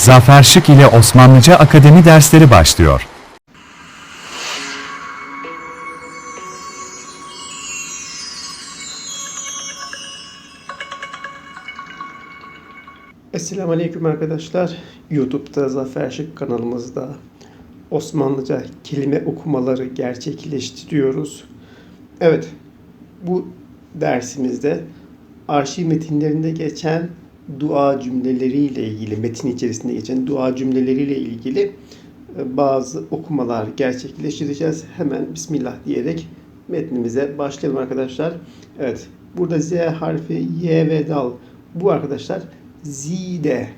Zafer Şık ile Osmanlıca Akademi dersleri başlıyor. Esselamu Aleyküm arkadaşlar. YouTube'da Zafer Şık kanalımızda Osmanlıca kelime okumaları gerçekleştiriyoruz. Evet, bu dersimizde arşiv metinlerinde geçen dua cümleleriyle ilgili, metin içerisinde geçen dua cümleleriyle ilgili e, bazı okumalar gerçekleştireceğiz. Hemen Bismillah diyerek metnimize başlayalım arkadaşlar. Evet, burada Z harfi, Y ve dal. Bu arkadaşlar zide,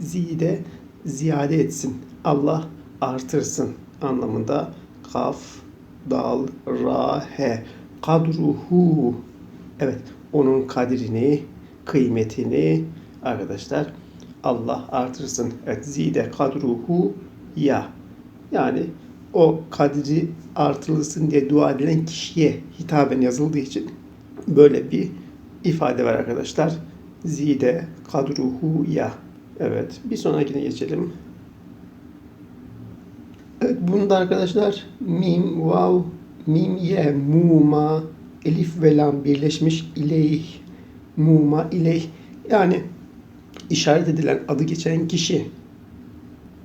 zide ziyade etsin. Allah artırsın anlamında kaf, dal, ra, he. Kadruhu. Evet, onun kadrini, kıymetini arkadaşlar Allah artırsın. Evet, zide kadruhu ya. Yani o kadri artırılsın diye dua edilen kişiye hitaben yazıldığı için böyle bir ifade var arkadaşlar. Zide kadruhu ya. Evet. Bir sonrakine geçelim. Evet, bunda arkadaşlar mim, vav, mim, ye, muma, elif ve lam birleşmiş ileyh, muma, ileyh. Yani işaret edilen adı geçen kişi.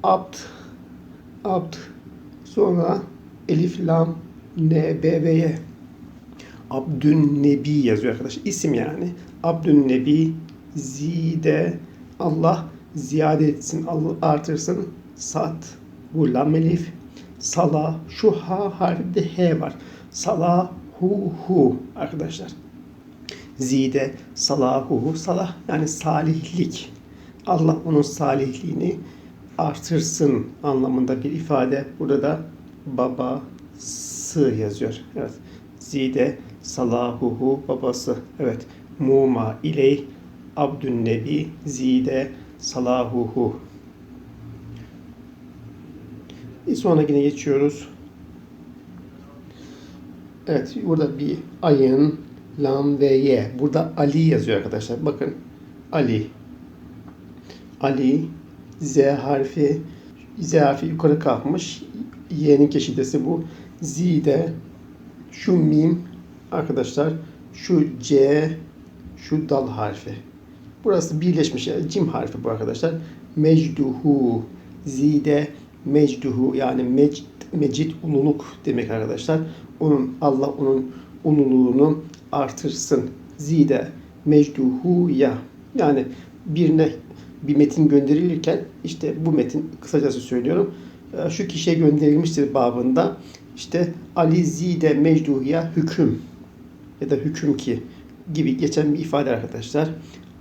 Abd, abd. Sonra elif, lam, ne, b ve ye. Abdün Nebi yazıyor arkadaş. İsim yani. Abdün Nebi zide Allah ziyade etsin, artırsın. Sat bu lam elif. Sala şu ha harfi de he var. Sala hu hu arkadaşlar. Zide salahu salah yani salihlik. Allah onun salihliğini artırsın anlamında bir ifade. Burada da babası yazıyor. Evet. Zide salahuhu babası. Evet. Muma iley abdün nebi zide salahuhu. Bir sonrakine geçiyoruz. Evet, burada bir ayın, lam ve ye. Burada Ali yazıyor arkadaşlar. Bakın. Ali. Ali. Z harfi. Z harfi yukarı kalkmış. Y'nin keşidesi bu. Z'de şu mim arkadaşlar şu C şu dal harfi. Burası birleşmiş cim harfi bu arkadaşlar. Mecduhu zide mecduhu yani mecd, mecid ululuk demek arkadaşlar. Onun Allah onun ululuğunu artırsın. Zide mecduhu ya. Yani birine bir metin gönderilirken işte bu metin kısacası söylüyorum. e, Şu kişiye gönderilmiştir babında. İşte Ali zide mecduhuya hüküm ya da hüküm ki gibi geçen bir ifade arkadaşlar.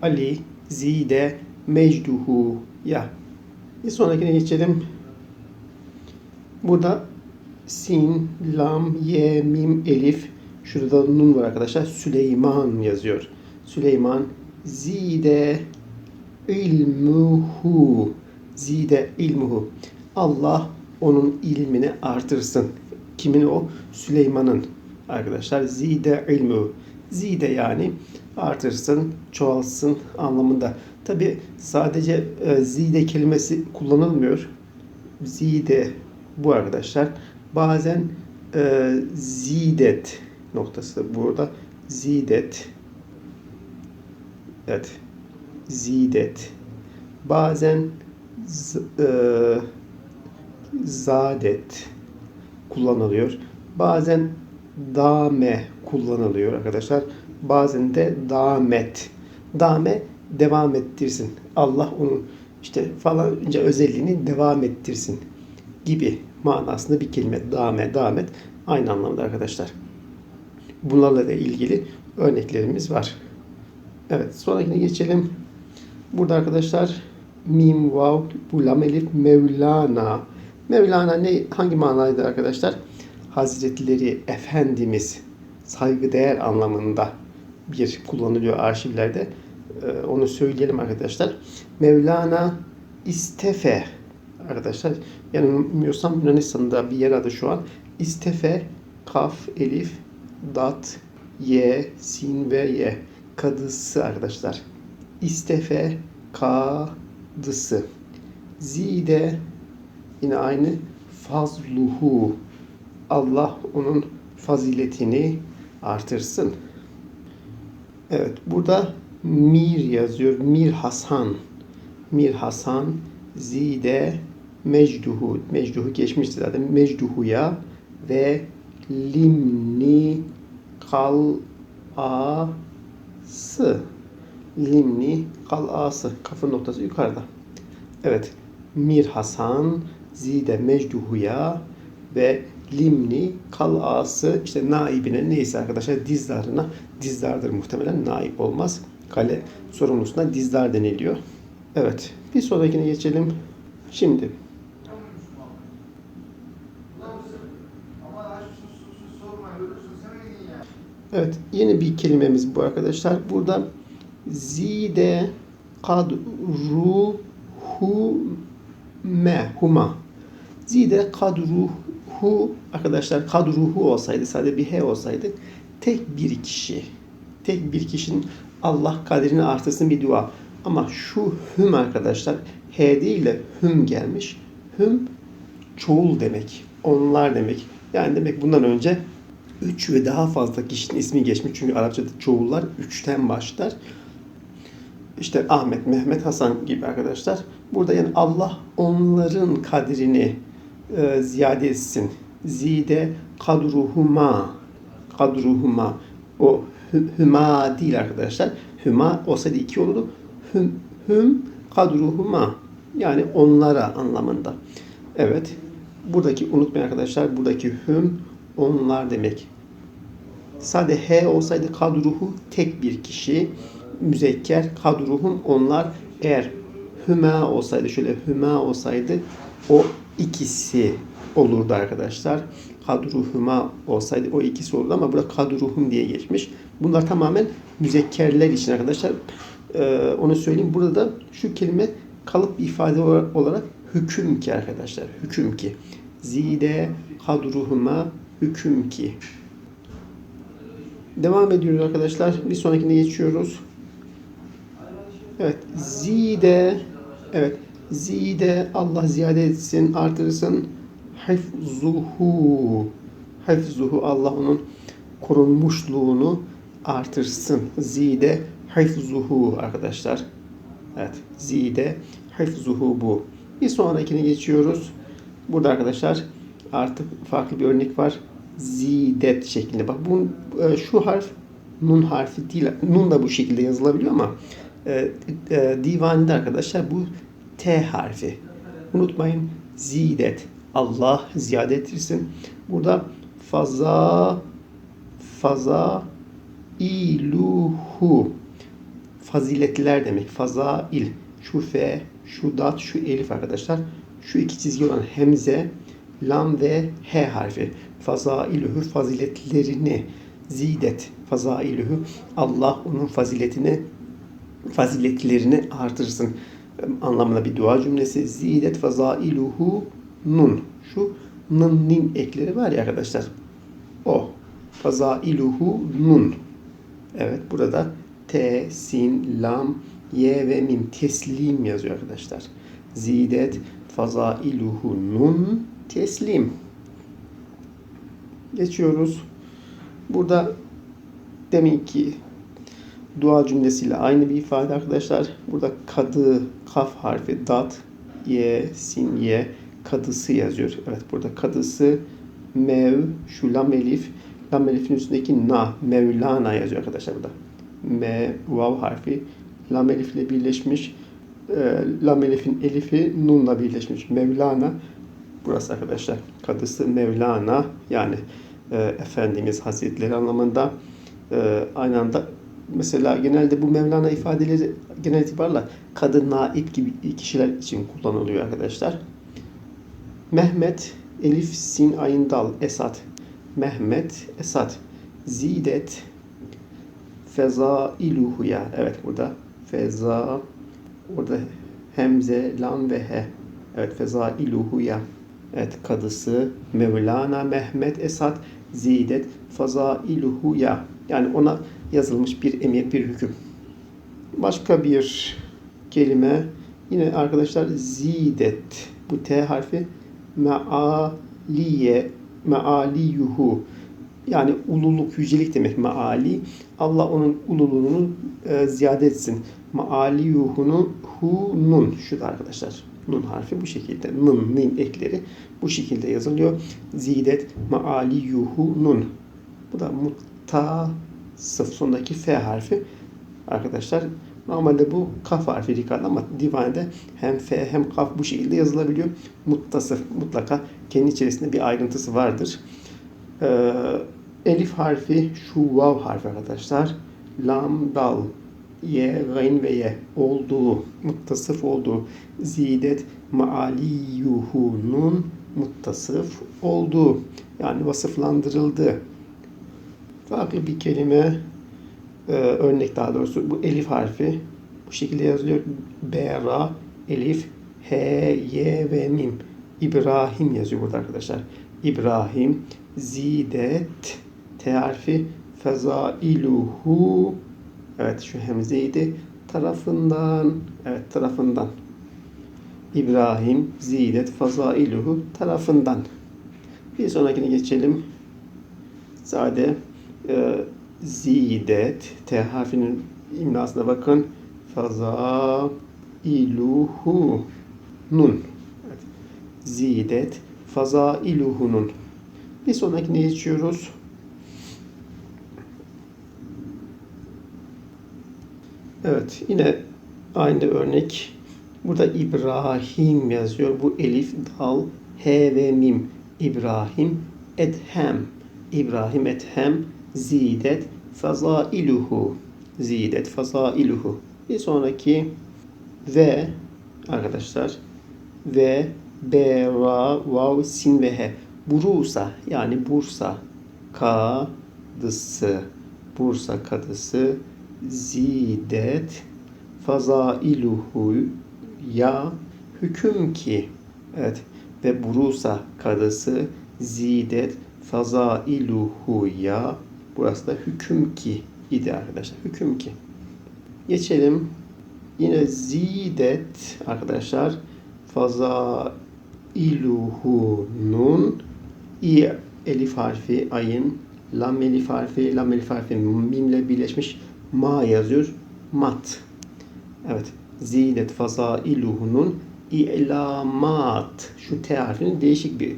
Ali zide mecduhu ya. Bir sonrakine geçelim. Burada sin, lam, ye, mim, elif. Şurada da nun var arkadaşlar. Süleyman yazıyor. Süleyman zide ilmuhu zide ilmuhu. Allah onun ilmini artırsın. Kimin o? Süleyman'ın arkadaşlar. Zide ilmu. Zide yani artırsın, çoğalsın anlamında. Tabi sadece e, zide kelimesi kullanılmıyor. Zide bu arkadaşlar. Bazen e, zidet noktası burada. Zidet. Evet. Zidet. Bazen z, e, zadet kullanılıyor. Bazen dame kullanılıyor arkadaşlar. Bazen de damet. Dame devam ettirsin. Allah onun işte falanca özelliğini devam ettirsin gibi manasında bir kelime. Dame, damet aynı anlamda arkadaşlar. Bunlarla da ilgili örneklerimiz var. Evet, sonrakine geçelim. Burada arkadaşlar mim, vav, bu lam, elif, Mevlana. Mevlana ne, hangi manaydı arkadaşlar? Hazretleri, Efendimiz, saygıdeğer anlamında bir kullanılıyor arşivlerde. Ee, onu söyleyelim arkadaşlar. Mevlana İstefe arkadaşlar. Yanılmıyorsam Yunanistan'da bir yer adı şu an. İstefe, kaf, elif, dat, ye, sin ve ye. Kadısı arkadaşlar. İstefe, kadısı. Zide yine aynı fazluhu. Allah onun faziletini artırsın. Evet burada Mir yazıyor. Mir Hasan. Mir Hasan zide mecduhu. Mecduhu geçmişti zaten. Mecduhuya ve limni kal'ası. Limni kal'ası. Kafın noktası yukarıda. Evet. Mir Hasan zide mecduhuya ve limni kal'ası işte naibine neyse arkadaşlar dizdarına dizdardır muhtemelen naip olmaz. Kale sorumlusuna dizdar deniliyor. Evet. Bir sonrakine geçelim. Şimdi Evet, yeni bir kelimemiz bu arkadaşlar. Burada zide kadruhu me huma. Zide kadruhu arkadaşlar kadruhu olsaydı sadece bir he olsaydı tek bir kişi tek bir kişinin Allah kaderini artırsın bir dua. Ama şu hüm arkadaşlar he değil de hüm gelmiş. Hüm çoğul demek. Onlar demek. Yani demek bundan önce 3 ve daha fazla kişinin ismi geçmiş. Çünkü Arapçada çoğullar 3'ten başlar. İşte Ahmet, Mehmet, Hasan gibi arkadaşlar. Burada yani Allah onların kadrini e, ziyade etsin. Zide kadruhuma kadruhuma o hü- hüma değil arkadaşlar. Hüma olsaydı iki olurdu. Hüm, hüm kadruhuma yani onlara anlamında. Evet. Buradaki unutmayın arkadaşlar. Buradaki hüm onlar demek. Sade he olsaydı kadruhu tek bir kişi. Müzekker kadruhum onlar. Eğer hüma olsaydı şöyle hüma olsaydı o ikisi olurdu arkadaşlar. Kadruhuma olsaydı o ikisi olurdu ama burada kadruhum diye geçmiş. Bunlar tamamen müzekkerler için arkadaşlar. Ee, onu söyleyeyim. Burada da şu kelime kalıp ifade olarak hüküm ki arkadaşlar. Hüküm ki. Zide kadruhuma hüküm ki. Devam ediyoruz arkadaşlar. Bir sonrakine geçiyoruz. Evet. Zide evet. Zide Allah ziyade etsin, artırsın. Hifzuhu. Hifzuhu Allah onun korunmuşluğunu artırsın. Zide hifzuhu arkadaşlar. Evet. Zide hifzuhu bu. Bir sonrakine geçiyoruz. Burada arkadaşlar artık farklı bir örnek var. Zidet şeklinde. Bak bu e, şu harf nun harfi değil. Nun da bu şekilde yazılabiliyor ama e, e, divanede arkadaşlar bu T harfi. Unutmayın zidet. Allah ziyade ettirsin. Burada faza faza iluhu faziletliler demek. Fazail. Şu fe, şu dat, şu elif arkadaşlar. Şu iki çizgi olan hemze, lam ve he harfi. Fazailuhu faziletlerini zidet. Fazailuhu Allah onun faziletini faziletlerini artırsın anlamına bir dua cümlesi. Zidet fazailuhu nun. Şu nın nin ekleri var ya arkadaşlar. O. Fazailuhu nun. Evet burada T, sin, lam, ye ve mim teslim yazıyor arkadaşlar. Zidet fazailuhu nun teslim. Geçiyoruz. Burada deminki dua cümlesiyle aynı bir ifade arkadaşlar. Burada kadı, kaf harfi, dat, ye, sin, ye, kadısı yazıyor. Evet burada kadısı, mev, şu lam elif, lam elifin üstündeki na, mevlana yazıyor arkadaşlar burada. Me, vav harfi, lam elifle birleşmiş. E, lam elifin elifi nunla birleşmiş. Mevlana, burası arkadaşlar. Kadısı Mevlana, yani e, Efendimiz Hazretleri anlamında. E, aynı anda mesela genelde bu Mevlana ifadeleri genel itibarla kadın naip gibi kişiler için kullanılıyor arkadaşlar. Mehmet, Elif, Sin, Ayn, Dal, Esat. Mehmet, Esat. Zidet, Feza, İluhuya. Evet burada Feza, orada Hemze, Lam ve He. Evet Feza, İluhuya. Evet kadısı Mevlana Mehmet Esat Zidet Fazailuhuya. Yani ona yazılmış bir emir, bir hüküm. Başka bir kelime Yine arkadaşlar zidet. Bu T harfi mealiye mealiyuhu yani ululuk, yücelik demek meali. Allah onun ululuğunu e, ziyade etsin. Mealiyuhunu hu nun. Şu da arkadaşlar. Nun harfi bu şekilde. Nın, nin ekleri bu şekilde yazılıyor. Zidet mealiyuhu nun. Bu da muttasıf sondaki F harfi. Arkadaşlar normalde bu kaf harfi dikkat ama divande hem F hem kaf bu şekilde yazılabiliyor. Muttasıf mutlaka kendi içerisinde bir ayrıntısı vardır. Ee, elif harfi şu vav harfi arkadaşlar. Lam, dal, ye, gayn ve ye olduğu, muttasıf olduğu, zidet, maaliyuhu, nun, muttasıf olduğu. Yani vasıflandırıldı. Farklı bir kelime, e, örnek daha doğrusu bu elif harfi bu şekilde yazılıyor. B, Ra, elif, H, Y ve Mim. İbrahim yazıyor burada arkadaşlar. İbrahim, zidet, T harfi, fezailuhu, evet şu hemzeydi, tarafından, evet tarafından. İbrahim, zidet, fezailuhu, tarafından. Bir sonrakine geçelim. Sade, e, zidet, T harfinin imlasına bakın. Fezailuhu, nun. Evet. Zidet, fezailuhunun. Bir sonrakine geçiyoruz. Evet, yine aynı örnek. Burada İbrahim yazıyor. Bu elif, dal, he ve mim. İbrahim, edhem. İbrahim edhem, zidet, fazailuhu. Zidet, fazailuhu. Bir sonraki ve arkadaşlar ve B, Ra, Vav, Sin ve He. Burusa yani Bursa kadısı. Bursa kadısı zidet fazailuhu ya hüküm ki. Evet ve Burusa kadısı zidet fazailuhu ya burası da hüküm ki idi arkadaşlar. Hüküm ki. Geçelim. Yine zidet arkadaşlar faza iluhunun i elif harfi ayın lam elif harfi lam elif harfi mimle birleşmiş ma yazıyor mat. Evet zinet fazailuhunun ilamat. Şu t harfinin değişik bir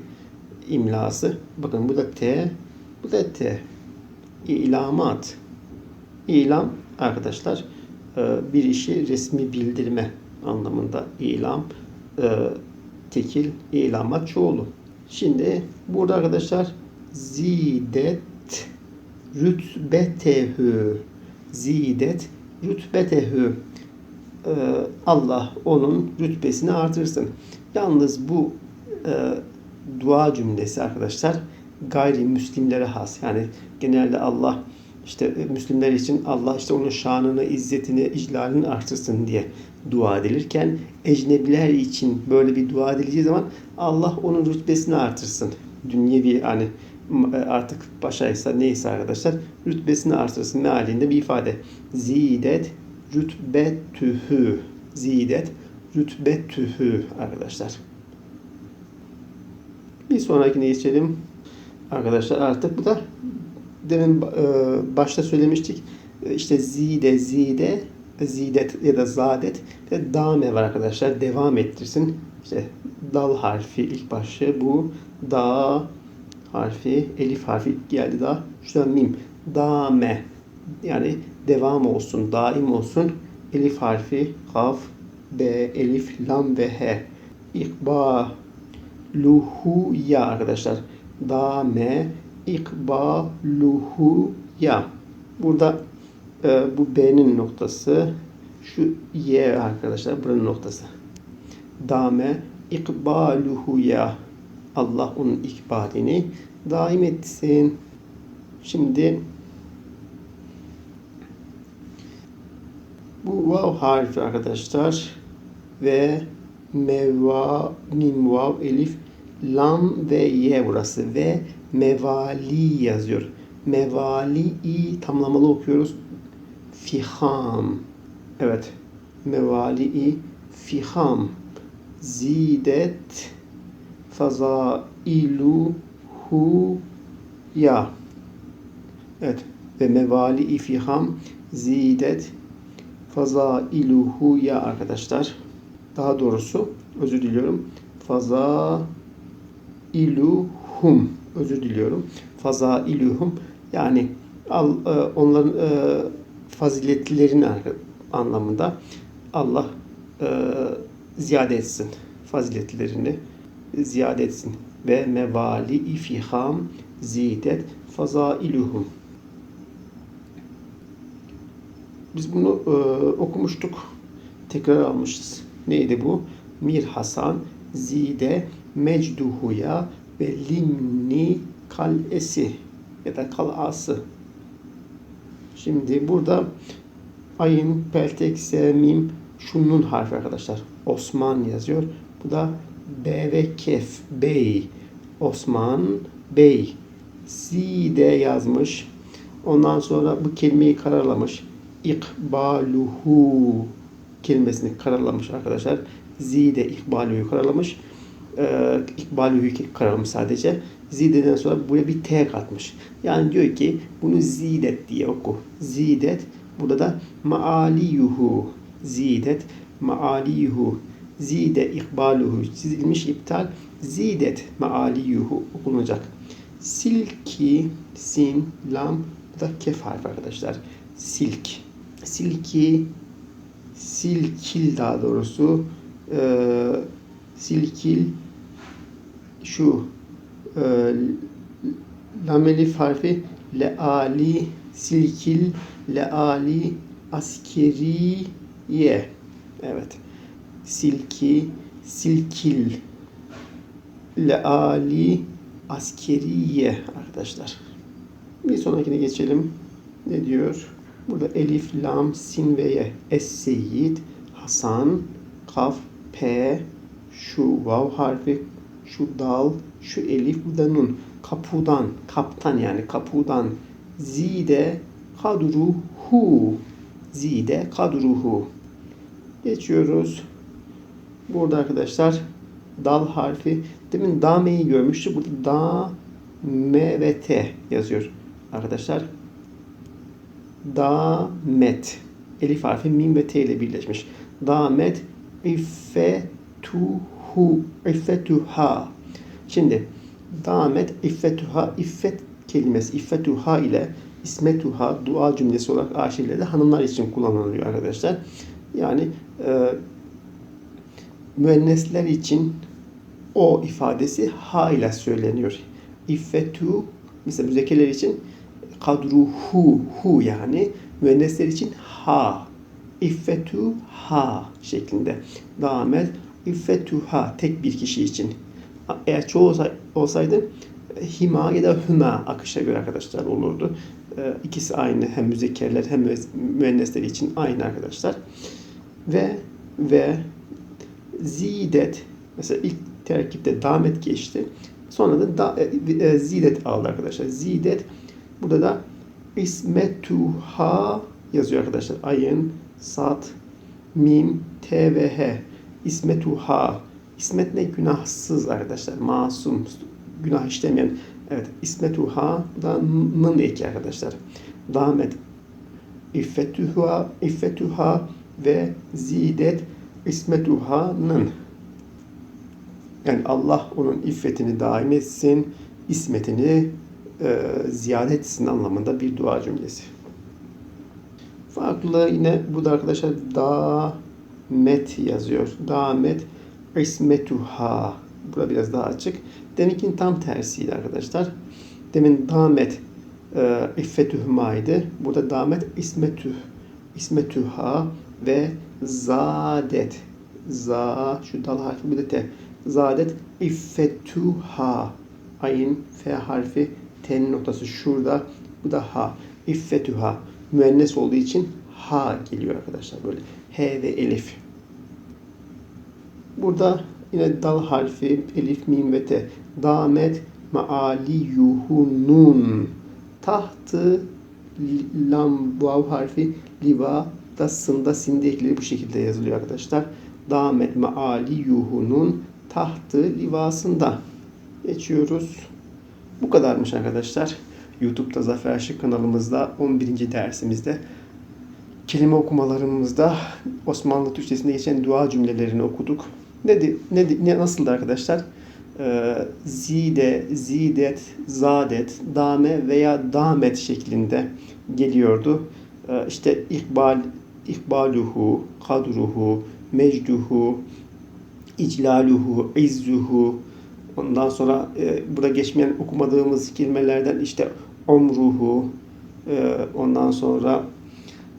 imlası. Bakın bu da t bu da t. İlamat. İlam arkadaşlar e, bir işi resmi bildirme anlamında ilam e, tekil ilamat çoğulu. Şimdi burada arkadaşlar zidet rütbetehü zidet rütbetehü Ee, Allah onun rütbesini artırsın. Yalnız bu e, dua cümlesi arkadaşlar gayrimüslimlere has. Yani genelde Allah işte e, Müslümanlar için Allah işte onun şanını, izzetini, iclalini artırsın diye dua edilirken ecnebiler için böyle bir dua edileceği zaman Allah onun rütbesini artırsın. Dünyevi hani artık başaysa neyse arkadaşlar rütbesini artırsın mealinde bir ifade. Zidet rütbetühü. Zidet rütbetühü arkadaşlar. Bir sonrakine geçelim. Arkadaşlar artık bu da demin e, başta söylemiştik. E, işte zide, zide, zidet ya da zadet ve dame var arkadaşlar. Devam ettirsin. İşte dal harfi ilk başı bu. Da harfi, elif harfi geldi daha. Şuradan mim. Dame. Yani devam olsun, daim olsun. Elif harfi, kaf, b, elif, lam ve he. İkba, luhu ya arkadaşlar. Dame, ikba, luhu ya. Burada e, bu B'nin noktası. Şu Y arkadaşlar buranın noktası. Dame, ikbaluhu ya. Allah onun ikbalini daim etsin. Şimdi bu vav harfi arkadaşlar ve meva, mim, vav, elif, lam ve ye burası ve mevali yazıyor. Mevali i tamlamalı okuyoruz. Fiham. Evet. Mevali i fiham zidet fazailuhu ya Evet. Ve mevali ifiham zidet fazailuhu ya arkadaşlar. Daha doğrusu özür diliyorum. Faza iluhum özür diliyorum. Faza iluhum yani al, e, onların e, faziletlerin anlamında Allah e, ziyade etsin faziletlerini ziyade etsin ve mevali ifiham zidet fazailuhum biz bunu e, okumuştuk tekrar almışız neydi bu Mir Hasan zide mecduhuya ve limni kalesi ya da kalası. Şimdi burada ayın, peltek, mim, şunun harfi arkadaşlar. Osman yazıyor. Bu da B ve kef. Bey. Osman Bey. Zide yazmış. Ondan sonra bu kelimeyi kararlamış. İkbaluhu kelimesini kararlamış arkadaşlar. Zide ikbaluhu kararlamış. Ee, ikbaluhu kararlamış sadece. Zide'den sonra buraya bir T katmış. Yani diyor ki bunu zidet diye oku. Zidet. Burada da maaliyuhu. Zidet. Maaliyuhu. Zide ikbaluhu. Çizilmiş iptal. Zidet maaliyuhu okunacak. Silki, sin, lam. Bu da kef harfi arkadaşlar. Silk. Silki, silkil daha doğrusu. Ee, silkil şu e, lamelif harfi leali silkil leali askeriye evet silki silkil leali askeriye arkadaşlar bir sonrakine geçelim ne diyor burada elif lam sin ve ye es seyyid hasan kaf p şu vav harfi şu dal, şu elif, bu da nun. Kapudan, kaptan yani kapudan. Zide kadruhu. Zide kadruhu. Geçiyoruz. Burada arkadaşlar dal harfi. Demin dameyi görmüştük. Burada da, me ve t yazıyor. Arkadaşlar damet. Elif harfi mim ve t ile birleşmiş. Damet iffetuhu hu iffetuha. Şimdi damet iffetuha iffet kelimesi iffetuha ile ismetuha dua cümlesi olarak arşivlerde hanımlar için kullanılıyor arkadaşlar. Yani e, müennesler için o ifadesi ha söyleniyor. İffetu mesela müzekerler için kadruhu hu yani müennesler için ha iffetu ha şeklinde. Damet İffetuha tek bir kişi için. Eğer çoğu olsaydı hima ya da hüma akışa göre arkadaşlar olurdu. E, ikisi aynı. Hem müzekkerler hem müennesler için aynı arkadaşlar. Ve ve zidet mesela ilk terkipte damet geçti. Sonra da, da e, e, zidet aldı arkadaşlar. Zidet burada da ismetuha yazıyor arkadaşlar. Ayın, sat, mim, t ve h. İsmetuha. İsmet ne? Günahsız arkadaşlar. Masum. Günah işlemeyen. Evet. İsmetuha. Bu da nın eki arkadaşlar. Damet. İffetuha. İffetuha ve zidet ismetuha'nın. Yani Allah onun iffetini daim etsin, ismetini e, ziyade etsin anlamında bir dua cümlesi. Farklı yine bu da arkadaşlar da met yazıyor. Damet ismetuha. Burada biraz daha açık. Deminkin tam tersiydi arkadaşlar. Demin damet e, iffetuhmaydı. Burada damet ismetuh. İsmetuha ve zadet. Za şu dal harfi bir de te. Zadet iffetuha. Ayın f harfi ten notası şurada. Bu da ha. İffetuha. Müennes olduğu için ha geliyor arkadaşlar böyle. H ve elif. Burada yine dal harfi, elif, mim ve te. Damet maaliyuhunun. Tahtı lam vav harfi liva da sında sinde ekleri bu şekilde yazılıyor arkadaşlar. damet mealiyuhunun tahtı livasında. Geçiyoruz. Bu kadarmış arkadaşlar. YouTube'da Zafer Şık kanalımızda 11. dersimizde kelime okumalarımızda Osmanlı Türkçesinde geçen dua cümlelerini okuduk. Ne, ne, ne nasıldı arkadaşlar? Ee, zide, zidet, zadet, dame veya damet şeklinde geliyordu. Ee, işte ikbal, ikbaluhu, kadruhu, mecduhu, iclaluhu, izzuhu, ondan sonra e, burada geçmeyen okumadığımız kelimelerden işte omruhu, e, ondan sonra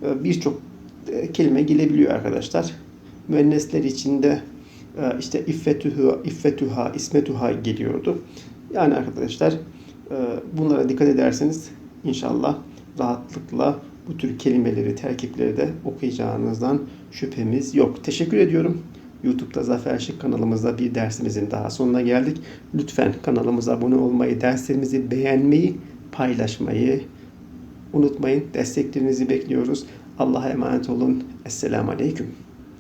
e, birçok e, kelime gelebiliyor arkadaşlar. Müennesler içinde e, işte iffetuhu, iffetuha, ismetuha geliyordu. Yani arkadaşlar e, bunlara dikkat ederseniz inşallah rahatlıkla bu tür kelimeleri, terkipleri de okuyacağınızdan şüphemiz yok. Teşekkür ediyorum. YouTube'da Zafer Şık kanalımızda bir dersimizin daha sonuna geldik. Lütfen kanalımıza abone olmayı, derslerimizi beğenmeyi, paylaşmayı unutmayın. Desteklerinizi bekliyoruz. Allah'a emanet olun. Esselamu Aleyküm.